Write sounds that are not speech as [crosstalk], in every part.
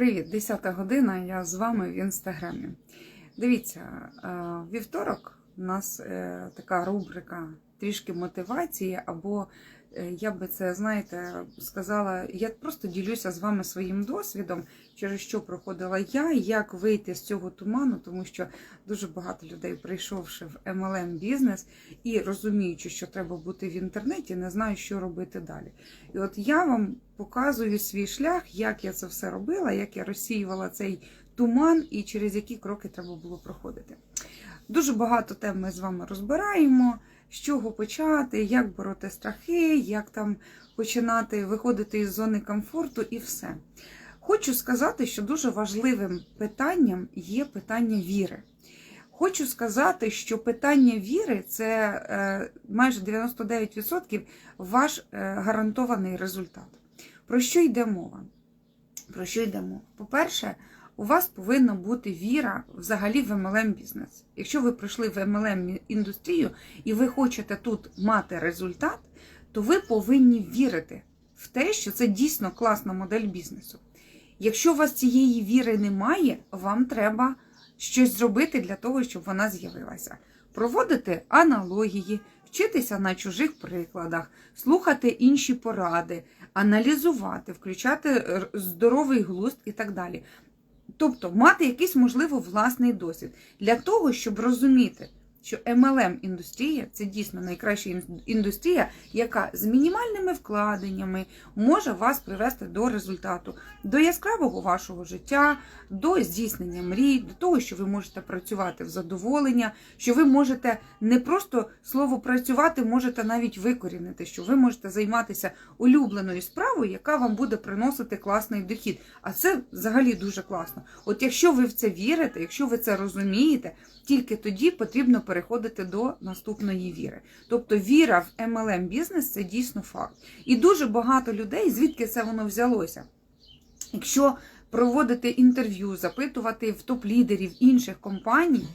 Привіт, 10 година. Я з вами в інстаграмі. Дивіться, е, вівторок у нас е, така рубрика трішки мотивації, або я би це, знаєте, сказала, я просто ділюся з вами своїм досвідом, через що проходила я, як вийти з цього туману, тому що дуже багато людей, прийшовши в MLM бізнес і розуміючи, що треба бути в інтернеті, не знають, що робити далі. І от я вам показую свій шлях, як я це все робила, як я розсіювала цей туман і через які кроки треба було проходити. Дуже багато тем ми з вами розбираємо, з чого почати, як бороти страхи, як там починати виходити із зони комфорту і все. Хочу сказати, що дуже важливим питанням є питання віри. Хочу сказати, що питання віри це е, майже 99% ваш е, гарантований результат. Про що йде мова? Про що йде мова? По-перше, у вас повинна бути віра взагалі в MLM бізнес. Якщо ви прийшли в MLM індустрію і ви хочете тут мати результат, то ви повинні вірити в те, що це дійсно класна модель бізнесу. Якщо у вас цієї віри немає, вам треба щось зробити для того, щоб вона з'явилася. Проводити аналогії, вчитися на чужих прикладах, слухати інші поради, аналізувати, включати здоровий глузд і так далі. Тобто мати якийсь, можливо, власний досвід. Для того, щоб розуміти, що MLM індустрія це дійсно найкраща індустрія, яка з мінімальними вкладеннями може вас привести до результату, до яскравого вашого життя, до здійснення мрій, до того, що ви можете працювати в задоволення, що ви можете не просто слово працювати, можете навіть викорінити, що ви можете займатися улюбленою справою, яка вам буде приносити класний дохід. А це взагалі дуже класно. От якщо ви в це вірите, якщо ви це розумієте, тільки тоді потрібно переходити до наступної віри. Тобто віра в MLM бізнес це дійсно факт. І дуже багато людей, звідки це воно взялося? Якщо проводити інтерв'ю, запитувати в топ-лідерів інших компаній,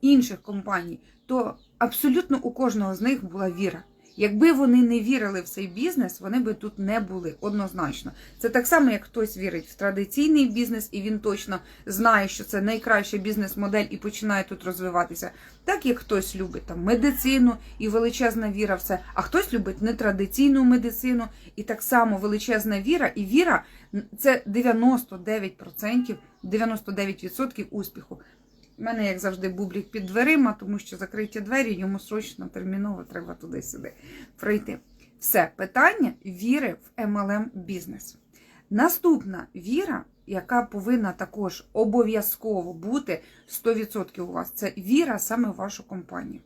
інших компаній, то абсолютно у кожного з них була віра. Якби вони не вірили в цей бізнес, вони би тут не були однозначно. Це так само, як хтось вірить в традиційний бізнес, і він точно знає, що це найкраща бізнес-модель і починає тут розвиватися. Так як хтось любить там медицину і величезна віра в це, а хтось любить нетрадиційну медицину, і так само величезна віра, і віра це 99%, 99% успіху. У мене, як завжди, бублік під дверима, тому що закриті двері, йому срочно терміново треба туди-сюди пройти. Все, питання віри в MLM бізнес. Наступна віра, яка повинна також обов'язково бути 100% у вас, це віра саме в вашу компанію.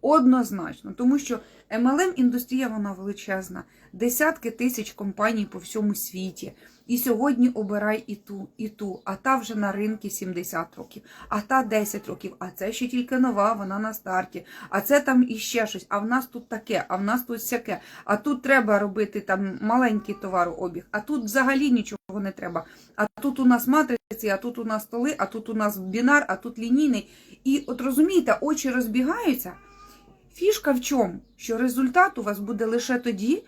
Однозначно, тому що MLM індустрія вона величезна, десятки тисяч компаній по всьому світі. І сьогодні обирай і ту, і ту, а та вже на ринку 70 років, а та 10 років, а це ще тільки нова, вона на старті, а це там іще щось, а в нас тут таке, а в нас тут сяке, а тут треба робити там маленький товарообіг, а тут взагалі нічого не треба. А тут у нас матриці, а тут у нас столи, а тут у нас бінар, а тут лінійний. І от розумієте, очі розбігаються. Фішка в чому? Що результат у вас буде лише тоді,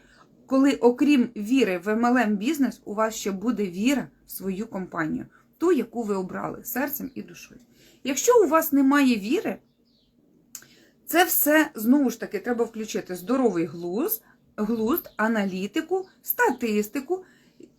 коли, окрім віри в MLM бізнес, у вас ще буде віра в свою компанію, ту, яку ви обрали серцем і душою. Якщо у вас немає віри, це все знову ж таки треба включити здоровий глузд, глузд, аналітику, статистику,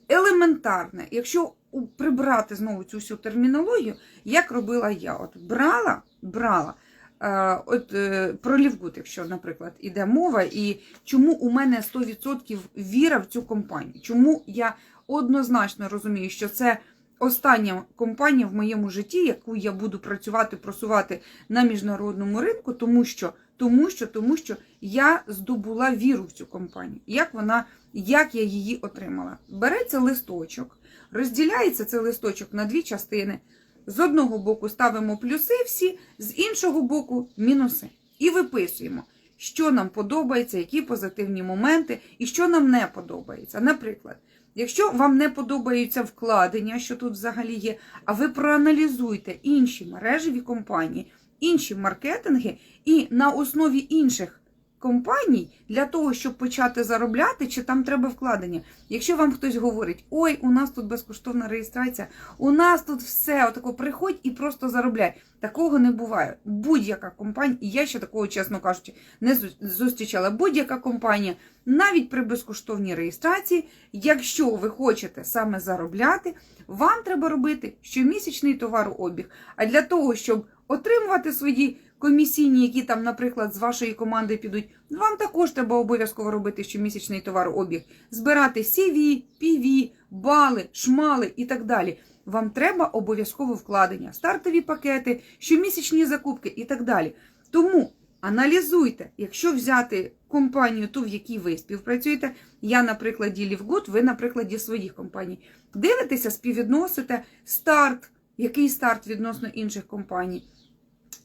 елементарне. Якщо прибрати знову цю всю термінологію, як робила я, от брала, брала. Е, От е, про Лівгуд, якщо, наприклад, іде мова, і чому у мене 100% віра в цю компанію? Чому я однозначно розумію, що це остання компанія в моєму житті, яку я буду працювати, просувати на міжнародному ринку, тому що, тому що, тому що я здобула віру в цю компанію. Як вона, як я її отримала? Береться листочок, розділяється цей листочок на дві частини. З одного боку ставимо плюси всі, з іншого боку мінуси. І виписуємо, що нам подобається, які позитивні моменти і що нам не подобається. Наприклад, якщо вам не подобаються вкладення, що тут взагалі є, а ви проаналізуйте інші мережеві компанії, інші маркетинги, і на основі інших компаній для того, щоб почати заробляти, чи там треба вкладення. Якщо вам хтось говорить, ой, у нас тут безкоштовна реєстрація, у нас тут все, отако приходь і просто заробляй. Такого не буває. Будь-яка компанія, і я ще такого, чесно кажучи, не зу- зустрічала. Будь-яка компанія, навіть при безкоштовній реєстрації, якщо ви хочете саме заробляти, вам треба робити щомісячний товарообіг. А для того, щоб отримувати свої комісійні, які там, наприклад, з вашої команди підуть, вам також треба обов'язково робити щомісячний товарообіг, збирати CV, PV, бали, шмали і так далі. Вам треба обов'язково вкладення, стартові пакети, щомісячні закупки і так далі. Тому аналізуйте, якщо взяти компанію, ту, в якій ви співпрацюєте, я на прикладі LiveGood, ви на прикладі своїх компаній. Дивитеся, співвідносите старт, який старт відносно інших компаній,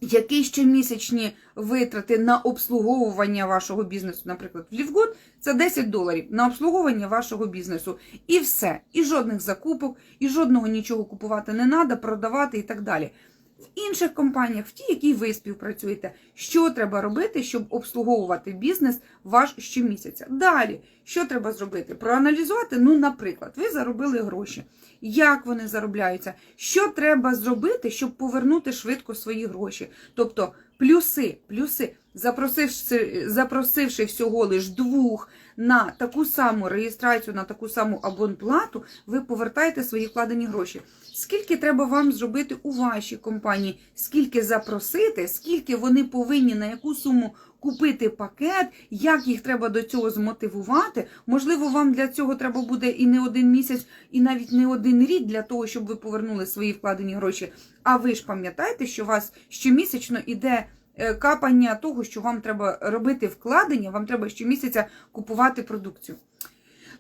які щомісячні витрати на обслуговування вашого бізнесу, наприклад, в LiveGood, це 10 доларів на обслуговування вашого бізнесу. І все. І жодних закупок, і жодного нічого купувати не треба, продавати і так далі. В інших компаніях, в тій, якій ви співпрацюєте, що треба робити, щоб обслуговувати бізнес ваш щомісяця. Далі, що треба зробити? Проаналізувати, ну, наприклад, ви заробили гроші. Як вони заробляються? Що треба зробити, щоб повернути швидко свої гроші? Тобто плюси, плюси, запросивши, запросивши всього лиш двох на таку саму реєстрацію, на таку саму абонплату, ви повертаєте свої вкладені гроші. Скільки треба вам зробити у вашій компанії? Скільки запросити, скільки вони повинні на яку суму купити пакет, як їх треба до цього змотивувати? Можливо, вам для цього треба буде і не один місяць, і навіть не один рік для того, щоб ви повернули свої вкладені гроші. А ви ж пам'ятаєте, що у вас щомісячно іде е, капання того, що вам треба робити вкладення, вам треба щомісяця купувати продукцію.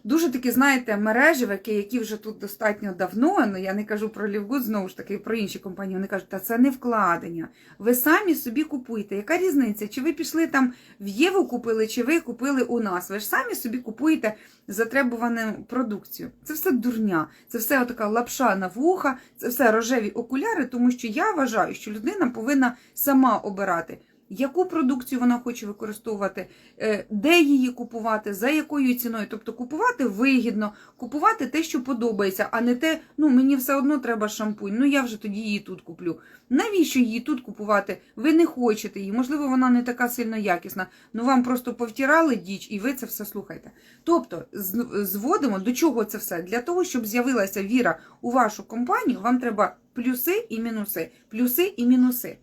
Дуже такі, знаєте, мережевики, які вже тут достатньо давно, ну я не кажу про Лівгуд, знову ж таки, про інші компанії, вони кажуть, та це не вкладення. Ви самі собі купуєте. Яка різниця? Чи ви пішли там в Єву купили, чи ви купили у нас? Ви ж самі собі купуєте затребувану продукцію. Це все дурня, це все така лапша на вуха, це все рожеві окуляри, тому що я вважаю, що людина повинна сама обирати. Яку продукцію вона хоче використовувати, е, де її купувати, за якою ціною. Тобто купувати вигідно, купувати те, що подобається, а не те, ну мені все одно треба шампунь, ну я вже тоді її тут куплю. Навіщо її тут купувати? Ви не хочете її, можливо, вона не така сильно якісна, ну вам просто повтирали діч, і ви це все слухаєте. Тобто, зводимо до чого це все? Для того, щоб з'явилася віра у вашу компанію, вам треба плюси і мінуси, плюси і мінуси.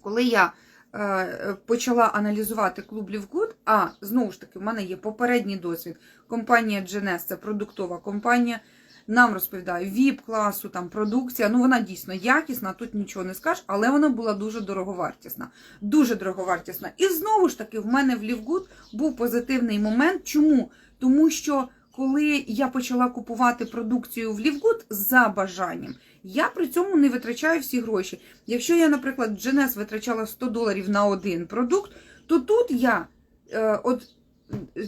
Коли я почала аналізувати клуб Лівгуд, а знову ж таки, в мене є попередній досвід. Компанія GNS – це продуктова компанія. Нам розповідає віп класу, там продукція. Ну вона дійсно якісна, тут нічого не скажеш, але вона була дуже дороговартісна. Дуже дороговартісна. І знову ж таки, в мене в Лівгуд був позитивний момент. Чому? Тому що коли я почала купувати продукцію в Лівгуд за бажанням, я при цьому не витрачаю всі гроші. Якщо я, наприклад, GNS витрачала 100 доларів на один продукт, то тут я е, от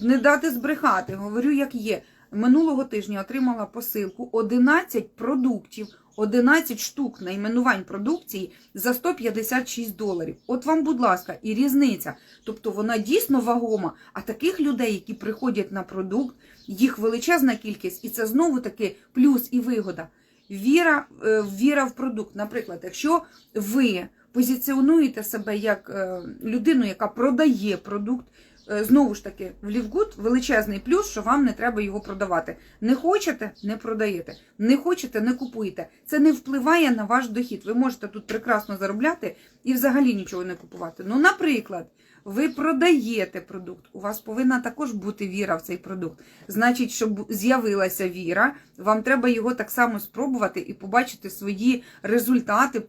не дати збрехати, говорю, як є. Минулого тижня отримала посилку 11 продуктів, 11 штук найменувань продукції за 156 доларів. От вам, будь ласка, і різниця. Тобто вона дійсно вагома. А таких людей, які приходять на продукт, їх величезна кількість, і це знову таки плюс і вигода. Віра, е, віра в продукт. Наприклад, якщо ви позиціонуєте себе як е, людину, яка продає продукт. Е, Знову ж таки, в Лівгуд величезний плюс, що вам не треба його продавати. Не хочете, не продаєте. Не хочете, не купуєте. Це не впливає на ваш дохід. Ви можете тут прекрасно заробляти і взагалі нічого не купувати. Ну, наприклад, ви продаєте продукт. У вас повинна також бути віра в цей продукт. Значить, щоб з'явилася віра, вам треба його так само спробувати і побачити свої результати,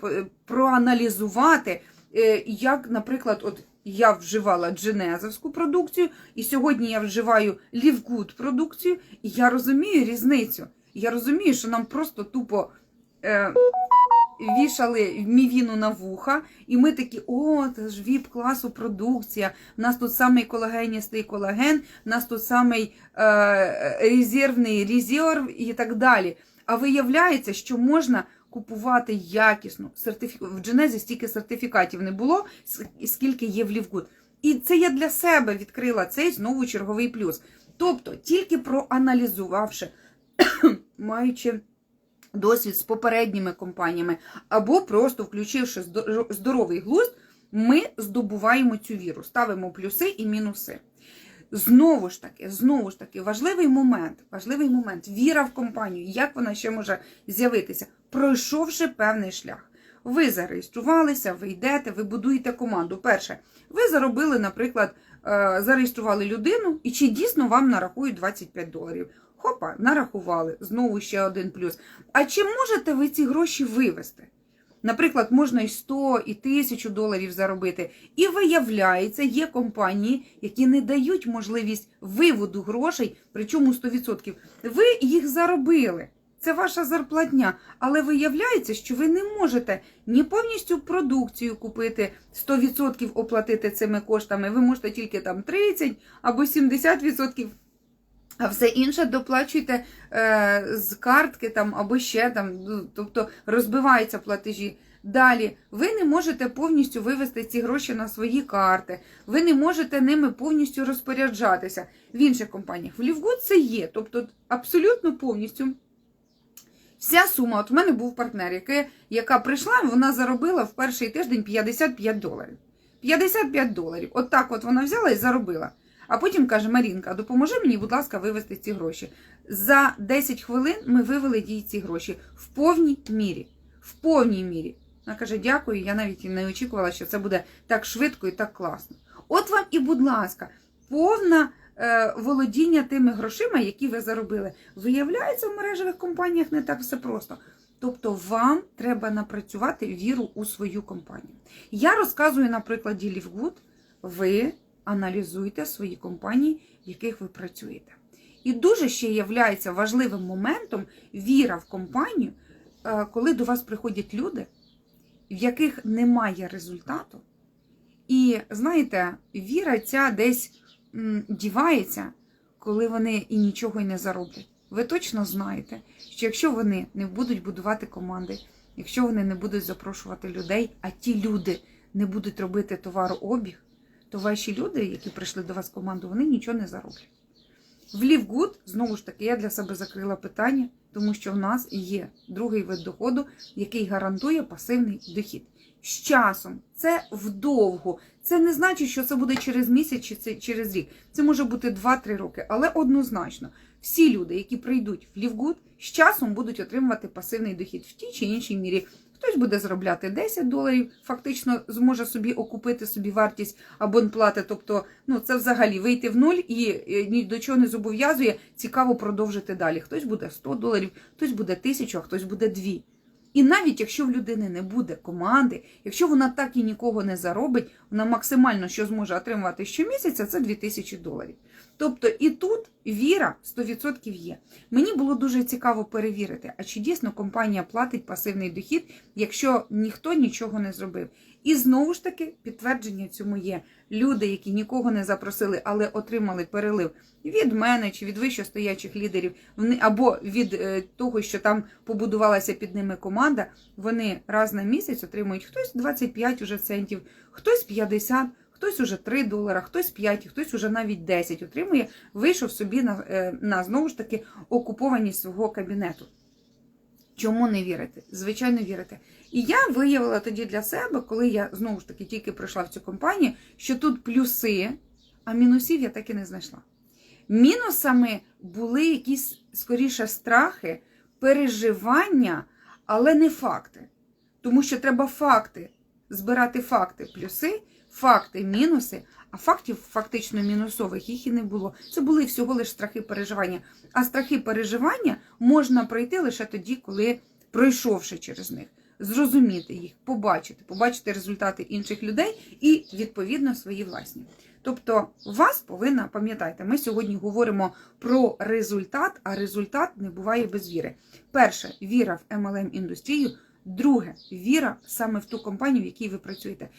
проаналізувати. Е, Як, наприклад, от я вживала дженезовську продукцію, і сьогодні я вживаю лівгуд продукцію, і я розумію різницю. Я розумію, що нам просто тупо е, вішали мівіну на вуха, і ми такі, о, це ж віп класу продукція. У нас тут самий колагеністий колаген, у нас тут самий е, резервний резерв і так далі. А виявляється, що можна купувати якісно. Сертифі... В Дженезі стільки сертифікатів не було, скільки є в Лівгуд. І це я для себе відкрила цей знову черговий плюс. Тобто, тільки проаналізувавши, [coughs] маючи досвід з попередніми компаніями, або просто включивши здоровий глузд, ми здобуваємо цю віру, ставимо плюси і мінуси. Знову ж таки, знову ж таки, важливий момент, важливий момент, віра в компанію, як вона ще може з'явитися, пройшовши певний шлях. Ви зареєструвалися, ви йдете, ви будуєте команду. Перше, ви заробили, наприклад, е, зареєстрували людину, і чи дійсно вам нарахують 25 доларів? Хопа, нарахували. Знову ще один плюс. А чи можете ви ці гроші вивести? Наприклад, можна і 100, і 1000 доларів заробити. І виявляється, є компанії, які не дають можливість виводу грошей, причому 100%. Ви їх заробили. Це ваша зарплатня. Але виявляється, що ви не можете ні повністю продукцію купити, 100% оплатити цими коштами. Ви можете тільки там 30 або 70%. А все інше доплачуєте е, з картки там або ще там, ну, тобто розбиваються платежі. Далі ви не можете повністю вивести ці гроші на свої карти, ви не можете ними повністю розпоряджатися. В інших компаніях в Лівгуд це є, тобто абсолютно повністю. Вся сума, от в мене був партнер, яка, яка прийшла, вона заробила в перший тиждень 55 доларів. 55 доларів. От так от вона взяла і заробила. А потім каже: Марінка, допоможи мені, будь ласка, вивести ці гроші. За 10 хвилин ми вивели їй ці гроші в повній мірі. В повній мірі. Вона каже: дякую, я навіть і не очікувала, що це буде так швидко і так класно. От вам і, будь ласка, повна е, володіння тими грошима, які ви заробили. Виявляється, в мережевих компаніях не так все просто. Тобто вам треба напрацювати віру у свою компанію. Я розказую на прикладі Лівгуд, ви аналізуйте свої компанії, в яких ви працюєте. І дуже ще є важливим моментом віра в компанію, е, коли до вас приходять люди, в яких немає результату. І знаєте, віра ця десь дівається, коли вони і нічого й не зароблять. Ви точно знаєте, що якщо вони не будуть будувати команди, якщо вони не будуть запрошувати людей, а ті люди не будуть робити товарообіг, то ваші люди, які прийшли до вас в команду, вони нічого не зароблять. В Лівгуд, знову ж таки, я для себе закрила питання, тому що в нас є другий вид доходу, який гарантує пасивний дохід. З часом це вдовго. Це не значить, що це буде через місяць чи це через рік. Це може бути 2-3 роки, але однозначно всі люди, які прийдуть в Лівгуд, з часом будуть отримувати пасивний дохід в тій чи іншій мірі. Хтось буде заробляти 10 доларів, фактично зможе собі окупити собі вартість абонплати. Тобто, ну це взагалі вийти в нуль і ні до чого не зобов'язує цікаво продовжити далі. Хтось буде 100 доларів, хтось буде 1000, а хтось буде 2. І навіть якщо в людини не буде команди, якщо вона так і нікого не заробить, вона максимально що зможе отримувати щомісяця, це 2000 доларів. Тобто і тут віра 100% є. Мені було дуже цікаво перевірити, а чи дійсно компанія платить пасивний дохід, якщо ніхто нічого не зробив. І знову ж таки підтвердження цьому є. Люди, які нікого не запросили, але отримали перелив від мене чи від вищостоячих лідерів, або від е, того, що там побудувалася під ними команда, вони раз на місяць отримують хтось 25 уже центів, хтось 50, хтось уже 3 долара, хтось 5, хтось уже навіть 10 отримує, вийшов собі на, е, на знову ж таки окупованість свого кабінету. Чому не вірити? Звичайно, вірити. І я виявила тоді для себе, коли я знову ж таки тільки прийшла в цю компанію, що тут плюси, а мінусів я так і не знайшла. Мінусами були якісь скоріше страхи, переживання, але не факти. Тому що треба факти, збирати факти, плюси, факти, мінуси, а фактів фактично мінусових їх і не було. Це були всього лише страхи переживання. А страхи переживання можна пройти лише тоді, коли пройшовши через них, зрозуміти їх, побачити, побачити результати інших людей і, відповідно, свої власні. Тобто, вас повинна пам'ятайте, ми сьогодні говоримо про результат, а результат не буває без віри. Перше віра в MLM індустрію. Друге віра саме в ту компанію, в якій ви працюєте.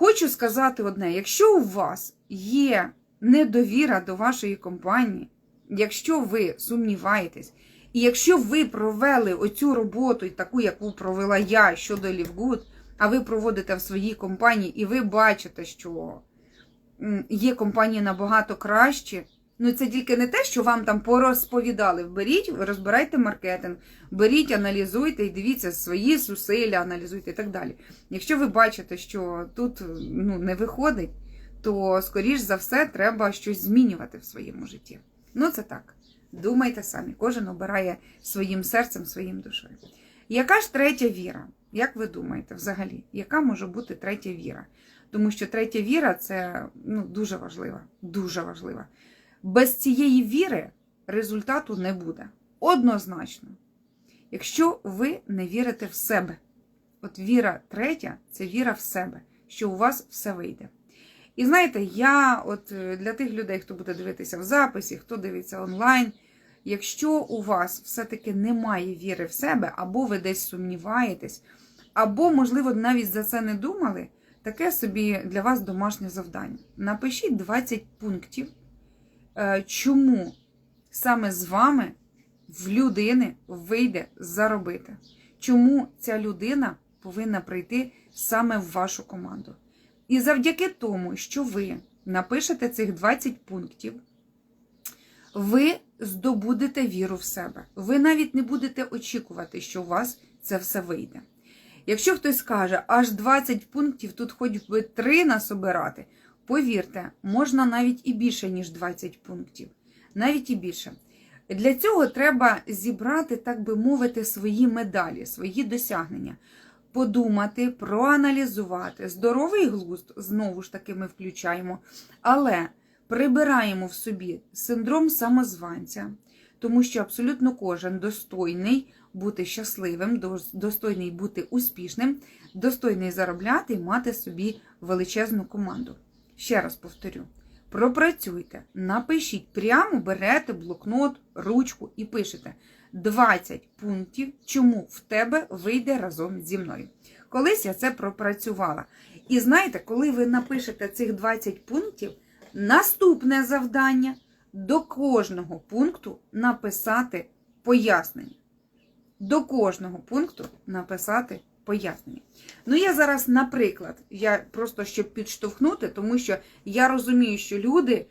Хочу сказати одне: якщо у вас є недовіра до вашої компанії, якщо ви сумніваєтесь, і якщо ви провели оцю роботу, таку, яку провела я щодо Лівгуд, а ви проводите в своїй компанії, і ви бачите, що є компанії набагато кращі. Ну, це тільки не те, що вам там порозповідали. Беріть, розбирайте маркетинг, беріть, аналізуйте і дивіться свої зусилля, аналізуйте і так далі. Якщо ви бачите, що тут ну, не виходить, то, скоріш за все, треба щось змінювати в своєму житті. Ну, це так. Думайте самі, кожен обирає своїм серцем, своїм душою. Яка ж третя віра? Як ви думаєте, взагалі, яка може бути третя віра? Тому що третя віра це ну, дуже важлива, дуже важлива. Без цієї віри результату не буде. Однозначно. Якщо ви не вірите в себе, от віра третя це віра в себе, що у вас все вийде. І знаєте, я от е, для тих людей, хто буде дивитися в записі, хто дивиться онлайн, якщо у вас все-таки немає віри в себе, або ви десь сумніваєтесь, або, можливо, навіть за це не думали, таке собі для вас домашнє завдання. Напишіть 20 пунктів, чому саме з вами в людини вийде заробити. Чому ця людина повинна прийти саме в вашу команду? І завдяки тому, що ви напишете цих 20 пунктів, ви здобудете віру в себе. Ви навіть не будете очікувати, що у вас це все вийде. Якщо хтось скаже, аж 20 пунктів, тут хоч би 3 насобирати, повірте, можна навіть і більше, ніж 20 пунктів. Навіть і більше. Для цього треба зібрати, так би мовити, свої медалі, свої досягнення, подумати, проаналізувати. Здоровий глузд, знову ж таки, ми включаємо, але прибираємо в собі синдром самозванця, тому що абсолютно кожен достойний бути щасливим, достойний бути успішним, достойний заробляти і мати собі величезну команду. Ще раз повторю. Пропрацюйте, напишіть, прямо берете блокнот, ручку і пишете 20 пунктів, чому в тебе вийде разом зі мною. Колись я це пропрацювала. І знаєте, коли ви напишете цих 20 пунктів, наступне завдання до кожного пункту написати пояснення. До кожного пункту написати пояснення. Ну, я зараз, наприклад, я просто щоб підштовхнути, тому що я розумію, що люди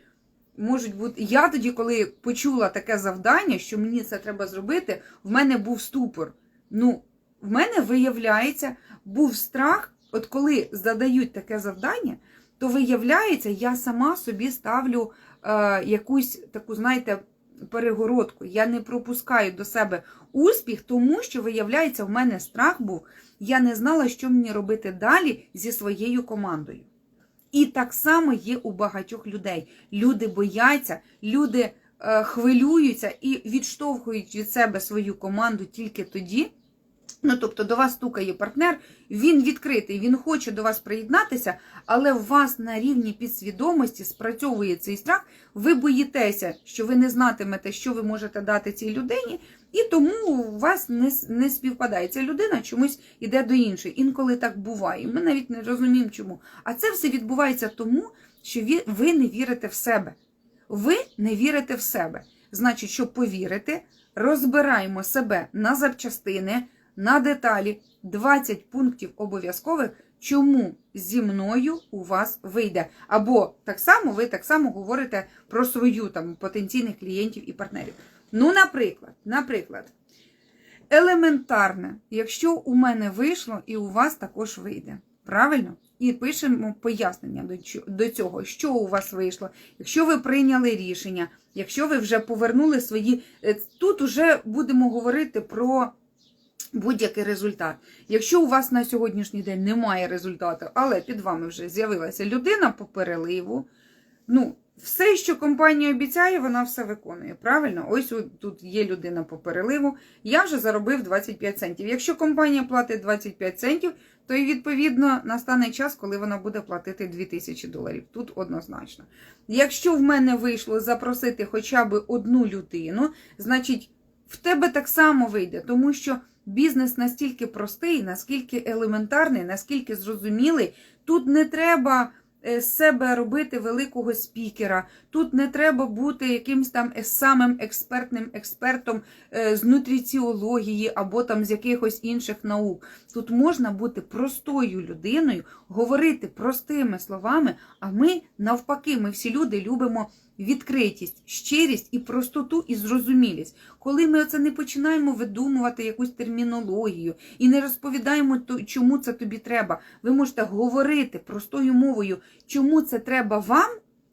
можуть бути. Я тоді, коли почула таке завдання, що мені це треба зробити, в мене був ступор. Ну, в мене виявляється, був страх, от коли задають таке завдання, то виявляється, я сама собі ставлю е, якусь таку, знаєте, перегородку. Я не пропускаю до себе успіх, тому що, виявляється, в мене страх був. Я не знала, що мені робити далі зі своєю командою. І так само є у багатьох людей. Люди бояться, люди е, хвилюються і відштовхують від себе свою команду тільки тоді. Ну, тобто до вас стукає партнер, він відкритий, він хоче до вас приєднатися, але у вас на рівні підсвідомості спрацьовує цей страх, ви боїтеся, що ви не знатимете, що ви можете дати цій людині, і тому у вас не, не співпадає. Ця людина чомусь іде до іншої. Інколи так буває. Ми навіть не розуміємо, чому. А це все відбувається тому, що ви не вірите в себе. Ви не вірите в себе. Значить, щоб повірити, розбираємо себе на запчастини, на деталі, 20 пунктів обов'язкових, чому зі мною у вас вийде. Або так само ви так само говорите про свою там потенційних клієнтів і партнерів. Ну, наприклад, наприклад, елементарне, якщо у мене вийшло і у вас також вийде. Правильно? І пишемо пояснення до цього, що у вас вийшло, якщо ви прийняли рішення, якщо ви вже повернули свої. е, Тут вже будемо говорити про будь-який результат. Якщо у вас на сьогоднішній день немає результату, але під вами вже з'явилася людина по переливу, ну, все, що компанія обіцяє, вона все виконує. Правильно? Ось тут є людина по переливу. Я вже заробив 25 центів. Якщо компанія платить 25 центів, то і відповідно настане час, коли вона буде платити 2000 доларів. Тут однозначно. Якщо в мене вийшло запросити хоча б одну людину, значить в тебе так само вийде, тому що бізнес настільки простий, наскільки елементарний, наскільки зрозумілий, тут не треба е, з себе робити великого спікера. Тут не треба бути якимсь там е- самим експертним експертом е, з нутриціології або там з якихось інших наук. Тут можна бути простою людиною, говорити простими словами, а ми навпаки, ми всі люди любимо відкритість, щирість і простоту і зрозумілість. Коли ми оце не починаємо видумувати якусь термінологію і не розповідаємо, чому це тобі треба, ви можете говорити простою мовою, чому це треба вам.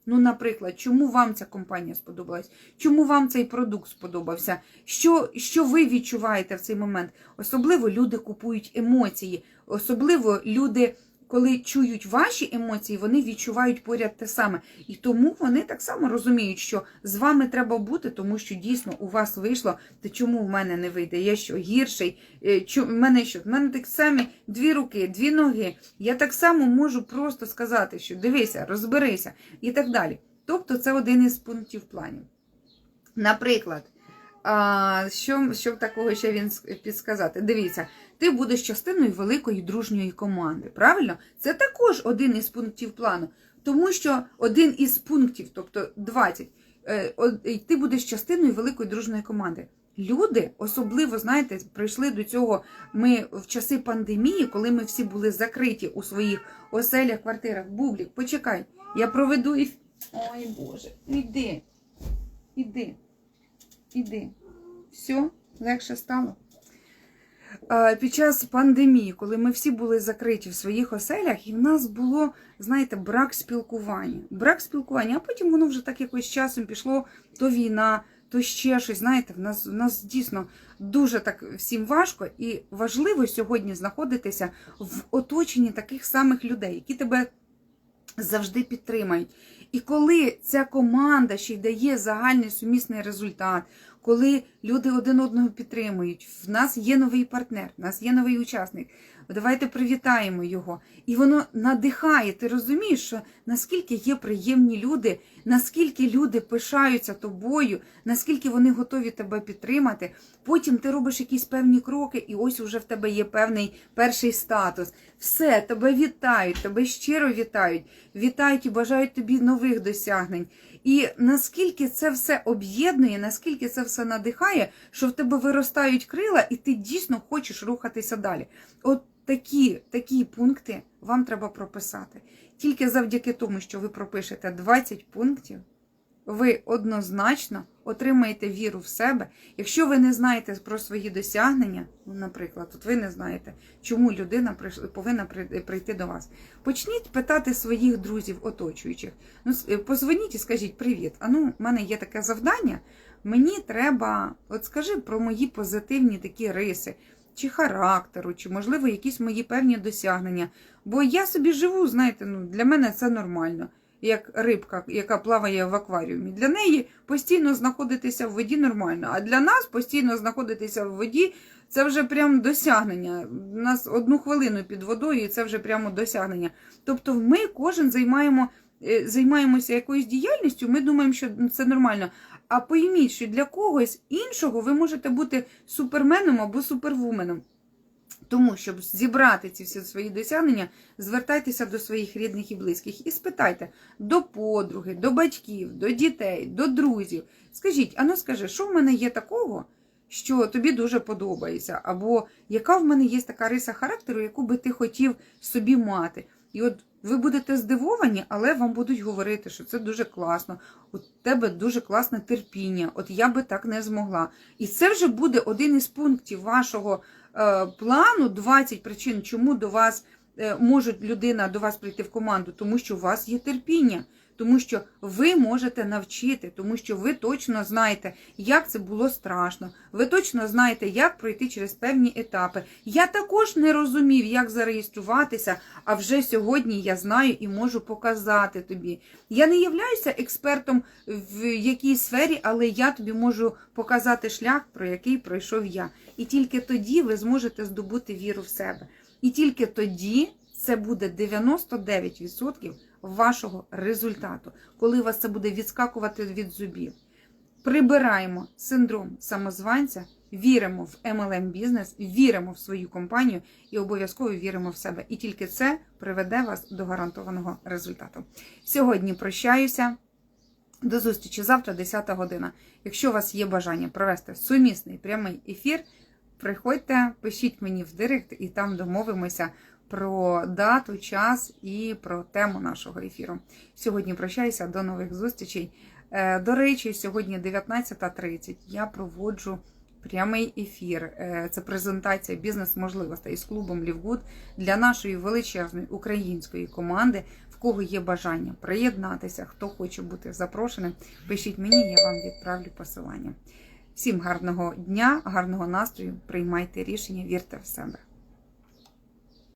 Ну, наприклад, чому вам ця компанія сподобалась? Чому вам цей продукт сподобався? Що, що ви відчуваєте в цей момент? Особливо люди купують емоції, особливо люди, коли чують ваші емоції, вони відчувають поряд те саме. І тому вони так само розуміють, що з вами треба бути, тому що дійсно у вас вийшло. Та чому в мене не вийде? Я що гірший? Е, в мене що? В мене так самі дві руки, дві ноги. Я так само можу просто сказати, що дивися, розберися і так далі. Тобто це один із пунктів планів. Наприклад, що, що такого ще він підсказати? Дивіться, ти будеш частиною великої дружньої команди. Правильно? Це також один із пунктів плану. Тому що один із пунктів, тобто 20, е, ти будеш частиною великої дружної команди. Люди, особливо, знаєте, прийшли до цього ми в часи пандемії, коли ми всі були закриті у своїх оселях, квартирах. Бублік, почекай, я проведу і. Ой Боже, іди, іди, іди. Все, легше стало. А, Під час пандемії, коли ми всі були закриті в своїх оселях, і в нас було, знаєте, брак спілкування. Брак спілкування, а потім воно вже так якось часом пішло, то війна, то ще щось. Знаєте, в нас, в нас дійсно дуже так всім важко, і важливо сьогодні знаходитися в оточенні таких самих людей, які тебе завжди підтримають. І коли ця команда ще й дає загальний сумісний результат, коли люди один одного підтримують, в нас є новий партнер, в нас є новий учасник. Давайте привітаємо його. І воно надихає. Ти розумієш, що наскільки є приємні люди, наскільки люди пишаються тобою, наскільки вони готові тебе підтримати. Потім ти робиш якісь певні кроки, і ось уже в тебе є певний перший статус. Все, тебе вітають, тебе щиро вітають, вітають і бажають тобі нових досягнень. І наскільки це все об'єднує, наскільки це все надихає, що в тебе виростають крила, і ти дійсно хочеш рухатися далі. От такі, такі пункти вам треба прописати. Тільки завдяки тому, що ви пропишете 20 пунктів, ви однозначно отримаєте віру в себе. Якщо ви не знаєте про свої досягнення, ну, наприклад, от ви не знаєте, чому людина повинна прийти до вас. Почніть питати своїх друзів, оточуючих. Ну, позвоніть і скажіть привіт. А ну, в мене є таке завдання. Мені треба, от скажи про мої позитивні такі риси, чи характеру, чи, можливо, якісь мої певні досягнення. Бо я собі живу, знаєте, ну для мене це нормально. Як рибка, яка плаває в акваріумі. Для неї постійно знаходитися в воді нормально, а для нас постійно знаходитися в воді це вже прям досягнення. У нас одну хвилину під водою, і це вже прямо досягнення. Тобто, ми кожен займаємо, е, займаємося якоюсь діяльністю, ми думаємо, що це нормально. А пойміть, що для когось іншого ви можете бути суперменом або супервуменом. Тому, щоб зібрати ці всі свої досягнення, звертайтеся до своїх рідних і близьких і спитайте до подруги, до батьків, до дітей, до друзів. Скажіть, а ну скажи, що в мене є такого, що тобі дуже подобається, або яка в мене є така риса характеру, яку би ти хотів собі мати. І от ви будете здивовані, але вам будуть говорити, що це дуже класно, у тебе дуже класне терпіння, от я би так не змогла. І це вже буде один із пунктів вашого е, плану. 20 причин, чому до вас е, може людина до вас прийти в команду, тому що у вас є терпіння, тому що ви можете навчити, тому що ви точно знаєте, як це було страшно. Ви точно знаєте, як пройти через певні етапи. Я також не розумів, як зареєструватися, а вже сьогодні я знаю і можу показати тобі. Я не являюся експертом в якійсь сфері, але я тобі можу показати шлях, про який пройшов я. І тільки тоді ви зможете здобути віру в себе. І тільки тоді це буде 99% вашого результату, коли у вас це буде відскакувати від зубів. Прибираємо синдром самозванця віримо в MLM бізнес, віримо в свою компанію і обов'язково віримо в себе. І тільки це приведе вас до гарантованого результату. Сьогодні прощаюся. До зустрічі завтра, 10 година. Якщо у вас є бажання провести сумісний прямий ефір, приходьте, пишіть мені в директ, і там домовимося про дату, час і про тему нашого ефіру. Сьогодні прощаюся, до нових зустрічей. Е, До речі, сьогодні 19.30 я проводжу прямий ефір. Е, Це презентація бізнес-можливостей із клубом Лівгуд для нашої величезної української команди. В кого є бажання приєднатися, хто хоче бути запрошеним, пишіть мені, я вам відправлю посилання. Всім гарного дня, гарного настрою, приймайте рішення, вірте в себе.